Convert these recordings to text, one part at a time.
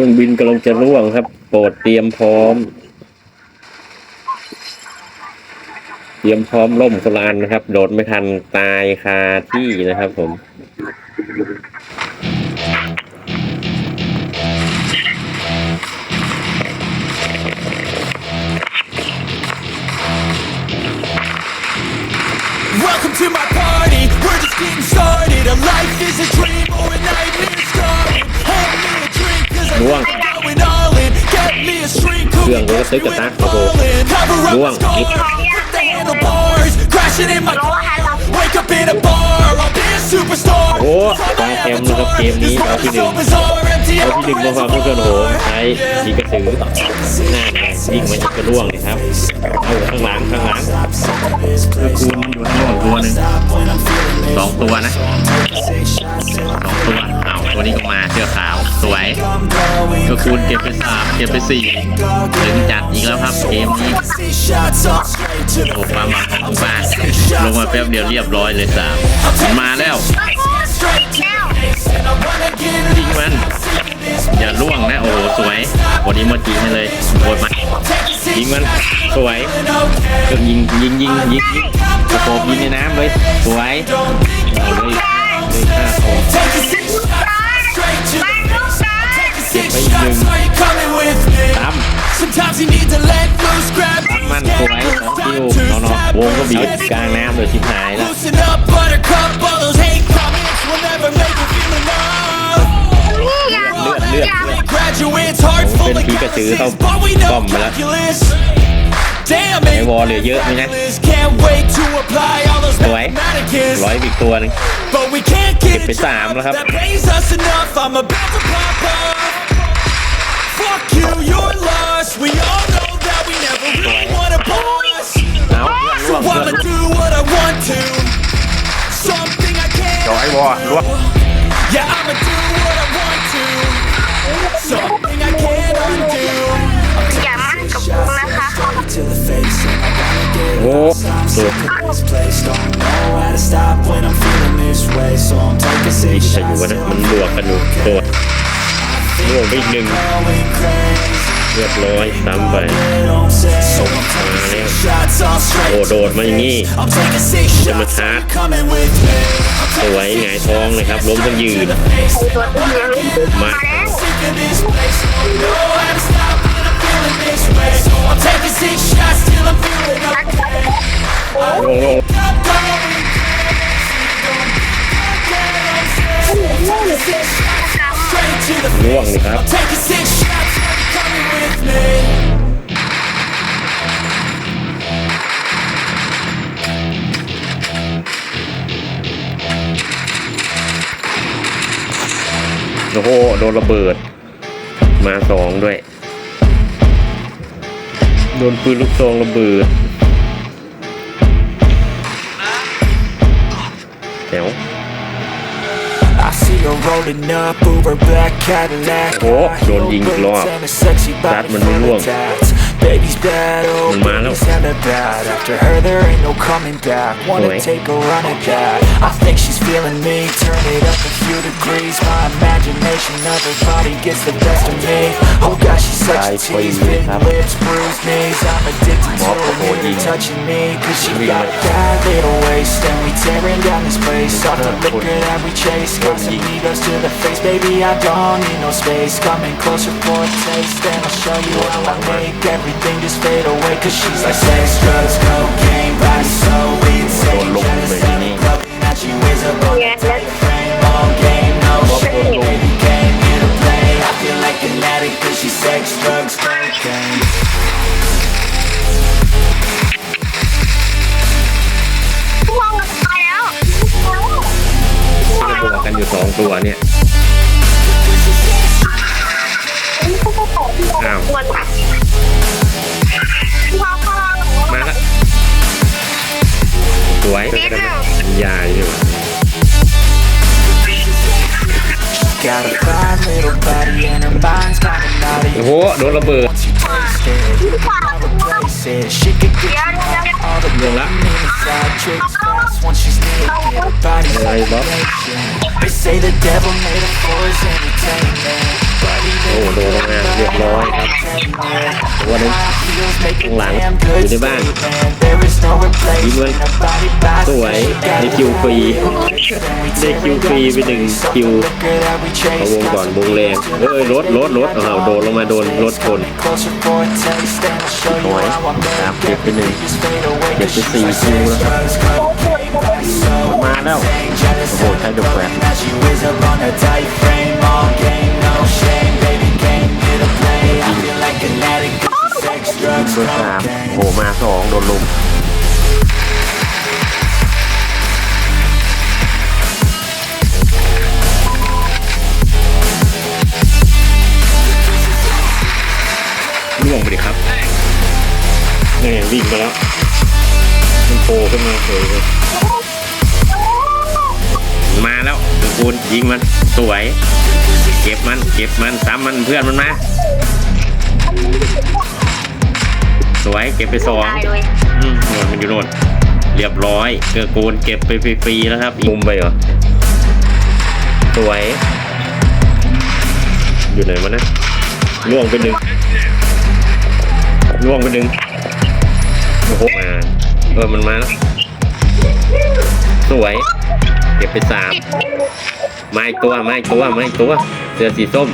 รื่องบินกำลังจะร่วงครับ โปรดเตรียมพร้อม เตรียมพร้อมล่มคนละอันนะครับ โดดไม่ทันตายคาที่นะครับผม ซื้อกับตาโอ้โหร่วงนิด superstar โอ้ตาแคมนะครับเกมนี้เอาที่หนึ่งเอาที่หนึ่งมาความเพื่อนโหใช้ดีกระสือหน้าแดงยิงมันจะกระร่วงเลยครับเอาข้างหลังข้างหลังคือคูณอยู่ข้างนอกตัวหนึ่งสองตัวนะสองตัว วันนี้ก็มาเสื้อขาวสวยก็คูณเก็บไปสามเก็บไปสี่ถึงจัดอีกแล้วครับเกมนี้โอ้ความหวังของบ้านลงมาแป๊บเดียวเรียบร้อยเลยสามมาแล้วยิงมันอย่าล่วงนะโอ้โหสวยวันนี้มาจีให้เลยโดดมายิงมันสวยก็ยิงยิงยิงยิงกระโปบยิงในน้ำเลยสวยเอาเลยเลยห้าโคน six Wait, shots, you- are you coming with me? ตาม Sometimes you need to let loose, grab ตามมันสวยสองคิวเนาะเนาะวงก็บีบกลางน้ำเลยชิบหายแล้ว Loosen up, buttercup, all those hate comments will never make you feel enough. เลือดเลือดเลือด Graduates, heart full of เป็นผีกระสือเข้า calluses, but we ป้อ know มไปแล้ว calculus. Damn ใน it. วอลเหลือเยอะไหมนะ Can't wait to apply all those สวย mathematicus. ร้อยอีกตัวหนึง But we can't เก็ get บไป a สาม job แล้วครับ that pays us enough. I'm about to pop off. Fuck you, you're lost. We all know that we never really wanna boss. เอาเพื่อนร่ว So งเพื่อน I'ma ร่วง do what I want to. Something I can't จอยวอลร่วง Yeah, I'ma do what I want to. Something I can't undo. อย่ามั่นกับกูนะคะ To the face and I gotta get โอ้สุด this place. Don't know how to stop when I'm feeling this way. So I'm taking นี่ six จะอยู่ shots วะนะ till มัน I'm บวกกันอยู่ตัว ม่วงไปอีกหนึ่งเรียบร้อยตามไปโดดโดดมาอย่างนี้จะมาชาร์จสวยหงายท้องเลยครับล้มทั้งยืนมาลงลง ง I'm going crazy. Straight to the ร่วงนี่ครับ Taking six shots, coming with me. โอ้โหโดนระเบิด มาสองด้วย โดนปืนลูกซองระเบิดแถว I see her rolling up, Uber black Cadillac. โอ้โหโดนยิงอีกรอบ And a sexy รัด body มันไม่ full ร่วง of tats. Baby's bad, oh, มันมาแล้ว baby's hella bad. After her, there ain't no coming back. Wanna สวย take a run at that. I think she's feeling me. Turn it up a few degrees. My imagination, everybody gets the best of me. Oh gosh, she's such a tease. Bitten lips, bruised knees. I'm addicted to her, near touching me. Cause she got that little waist And we tearing down this place. Off the liquor that we chase. Got some egos to the face. Baby, I don't need no space. Coming closer for a taste And I'll show you how I make Everything just fade away. Cause she's like sex, drugs, cocaine, body so insane Jealous, I'm loving that she wears a addict. Cause she's sex, drugs, cocaine. วางมันไปแล้วที่ระเบิดกันอยู่สองตัวเนี่ย โอ้โหโดนระเบิด Once you taste it, you never replace it. She could get you all the ลงละ inside tricks fast once she's naked. Her body's Hey, like Bob. elation. They say the devil made it for his entertainment But he โอ้โดนลงมาเรียบร้อยครับตัวหนึง feels make a ข้างหลัง damn อ good ยู่ในบ้าน statement There is no ยิงเลย replacement A body by สวยได้คิวฟรี ได้คิวฟรีไปหนึ่งคิวเอาวงก่อนวงแรงเอ้ยรถรถรถเอาโดนลงมาโดนรถคนโอ้ยครับเก็บไปหนึ่งเก็บไปสี่คิวแล้วครับ มาแล้ว โอ้โหใช้ดอกแหวน Now she whiz up on a tight frame All game, no shame Baby came here to play I feel like an addict 'cause she's sex, drugs, เบอร์สาม cocaine โอ้โหมาสองโดนลุมล่วงไปดิครับนี่วิ่งมาแล้วมัน โผล่ขึ้นมาเฉยเลยมาแล้วตะกูลยิงมันสวย เก็บมัน เก็บมันซ้ำมันเพื่อนมันมาสวยเก็บไปสองได้เลยอืมโน่นมันอยู่โน่นเรียบร้อยเกือกูลเก็บไปฟรีๆแล้วครับมุมไปเหรอสวย อยู่ไหนมานะล่วงไปหนึ่งล่วงไปหนึ่งโอ้โหมาเออมันมาแล้วสวย เก็บไปสามมาอีกตัวมาอีกตัวมาอีกตัวเสือสีส้ม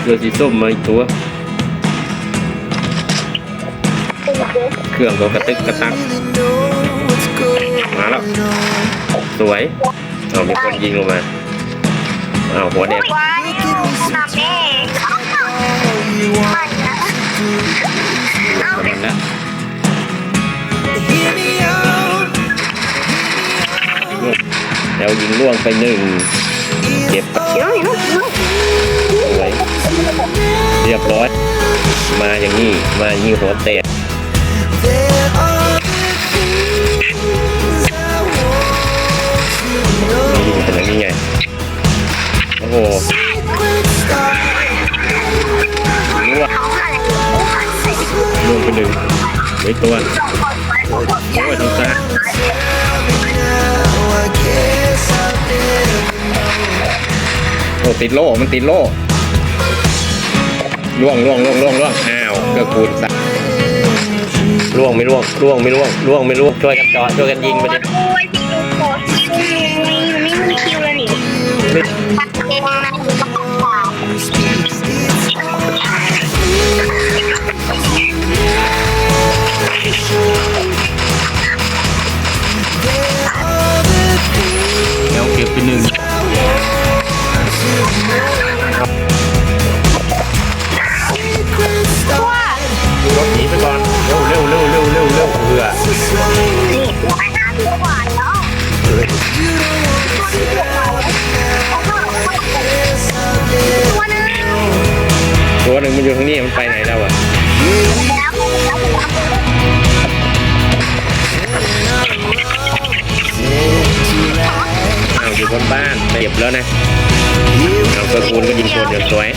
เสือสีส้มมาอีกตัว เครื่องก็กระตึกกระตักมาแล้วสวยเอามีคนยิงลงมาเอาหัวแดงว้าวน้ำแม่ไม่นะ แล้วแล้วยิงล่วงไปหนึ่งเก็บเดี๋ยวเดี๋ยวเดี๋ยวสวยเรียบร้อย มาอย่างนี้ มาอย่างนี้หัวแตกนี่เป็นอย่างนี้ไง โอ้โหล่วงเขาอะไรล่วงไปหนึ่งไว้ตัวโอ้ยทางซ้าย อ้ติดโล่ มันติดโล่ล่วงล่วงล่วงล่วงล่วงอ้าวเกือบคูณสักล่วงไม่ล่วงล่วงไม่ล่วงล่วงไม่ล่วงช่วยกันจอดช่วยกันยิงไปดิโอ้ยพี่ดูโคตรคิวมีไม่มีคิวเลยนี่ หนึ่งมันอยู่ทางนี้มันไปไหนแล้วอะแล้วอ้าวอยู่บนบ้านเก็บแล้วนะเอากระคูณก็ยิงคนอย่างสวย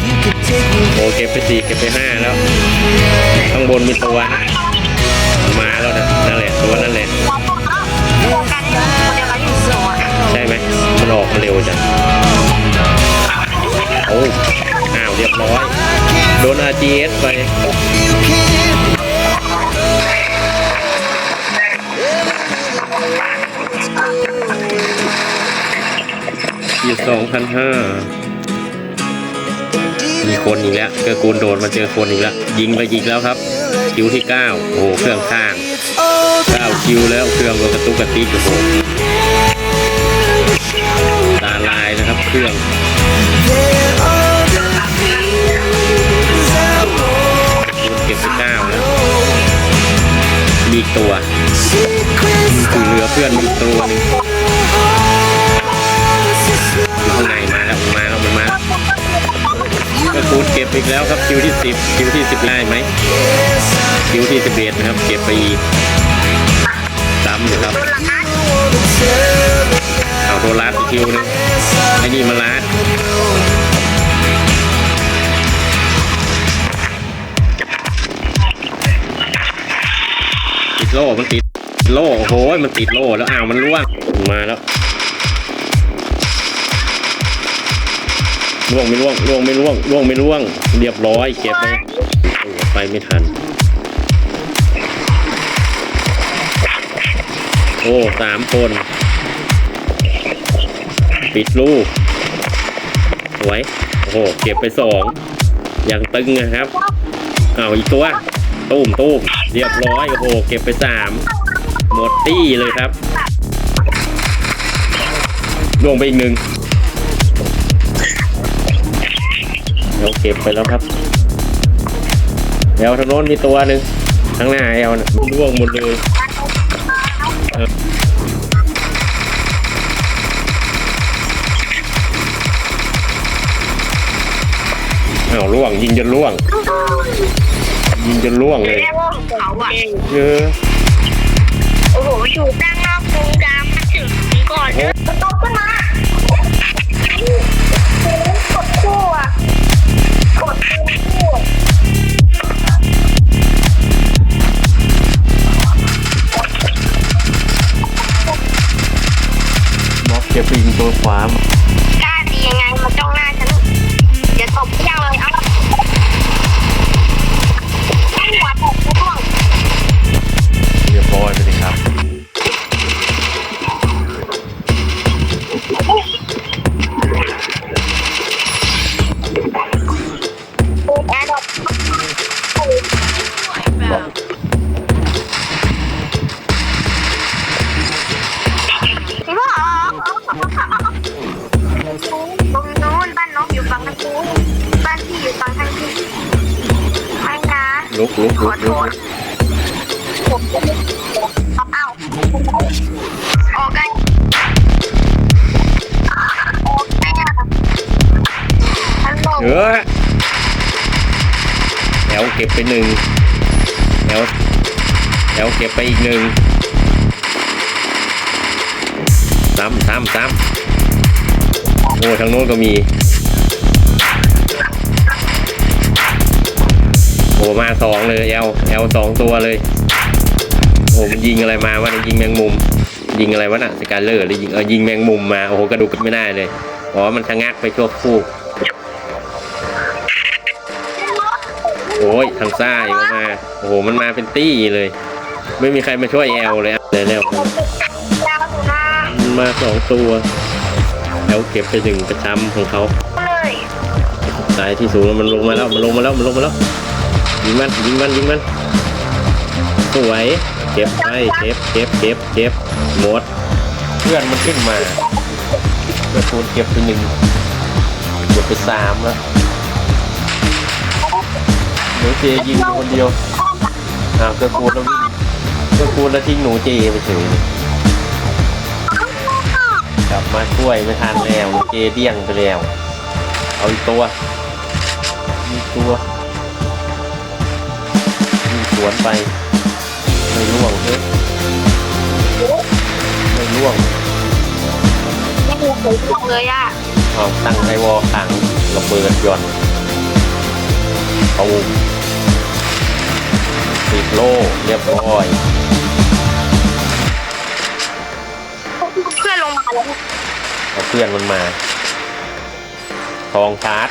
โอ้เก็บไปสี่เก็บไปห้าแล้ว ข้างบนมีตัวนะมาแล้วนะนั่นแหละตัวนั่นแหละโฟกัสเดี๋ยวเราอยู่โซนใช่ไหม โดน RGS ไปอยู่สองพันห้ามีคนอีกแล้วเจอกูนโดนมาเจอคนอีกแล้ว ยิงไปยิงแล้วครับ คิวที่เก้าโอ้โห เครื่องข้างเก้าคิวแล้วเครื่องก็กระตุกกระติกโอ้โหตาลายนะครับเครื่อง้าวมีตัวคือเหลือเพื่อนมีตัวหนึงข้างในมาแล้วมาแล้วมันมาก็คูณเก็บอีกแล้วครับคิวที่สิบคิวที่สิบได้ไหมคิวที่สิบเอ็ดนะครับ เก็บไปอีกซ้ำอยู่ครับเอาโดนลัดอีกคิวหนึงไอ้นี่มาลัด โล่มันติดโล่โอ้โหมันติดโล่แล้วอ้าวมันร่วงมาแล้วล่วงไม่ล่วงล่วงไม่ล่วงล่วงไม่ล่วง เรียบร้อยเก็บเลยโอ้โหไปไม่ทัน โอ้สามคน ปิดลูกสวยโอ้โหเก็บไปสองอย่างตึงนะครับอ้าวอีกตัว ตุ้มตุ้ม เรียบร้อยโอ้โหเก็บไปสามหมดตี้เลยครับลวงไปอีกหนึ่งเดี๋ยวเก็บไปแล้วครับเดี๋ยวทางโน้นมีตัวหนึ่งข้างหน้าแอลน่ะล่วงหมดเลยเอาล่วงยิงจนล่วง ยิงจนล่วงเลย อะ เออโอ้โห อยู่ด้านนอกกรงดำมาถึงก่อนเลยตกขึ้นมากดคู่อะกดคู่ม็อบเก็บไปยิงตัวขวา ลุกลุกขลุอกโทลุกษผมเอาเอาออกกันออกลโหลเออแถวเก็บไปหนึ่งแถวแถวเก็บไปอีกหนึ่งซ้ำซ้ำซ้ำโอ้ทางโน้นก็มี อ้มาสองเลยแอลแอลสองตัวเลยโอ้มันยิงอะไรมาวะเนี่ยยิงแมงมุม ยิงอะไรวะน่ะสการเลอร์หรือยิงเออยิงแมงมุมมาโอ้โหกระดูกไม่ได้เลยอ๋อมันชะงักไปชั่วครู่โอ้ยทางซ้ายก็มาโอ้โหมันมาเป็นตี้เลย ไม่มีใครมาช่วยแอลเลยอะเร็วยาวอยู่นะๆมันมาสองตัวแอลเก็บไปหนึ่งประจำของเขาเลยสายที่สูงแล้วมันลงมาแล้วมันลงมาแล้วมันลงมาแล้ว ยิงมันยิงมันยิงมันสวยเก็บไปเก็บเก็บเก็บเก็บหมด เพื่อนมันขึ้นมาเพื่อนคูณเก็บไปหนึ่งเก็บไปสามแล้วหนูเจยิงคนเดียวอ้าวเกือกูลแล้ววิ่งเกือกูลแล้วทิ้งหนูเจไปเฉยกลับมาช่วยไม่ทันแล้วหนูเจเดี้ยงไปแล้วเอาอีกตัวมีกตัว วนไป ไม่ล่วงเฮ้ยไม่ล่วงไม่มีใครพูดเลยอะเอาตั้งไอวอลขังระเบิดหย่อนเอาปิดโล่เรียบร้อยเพื่อนลงมาแล้วเอาเพื่อนมันมาทองชาร์จ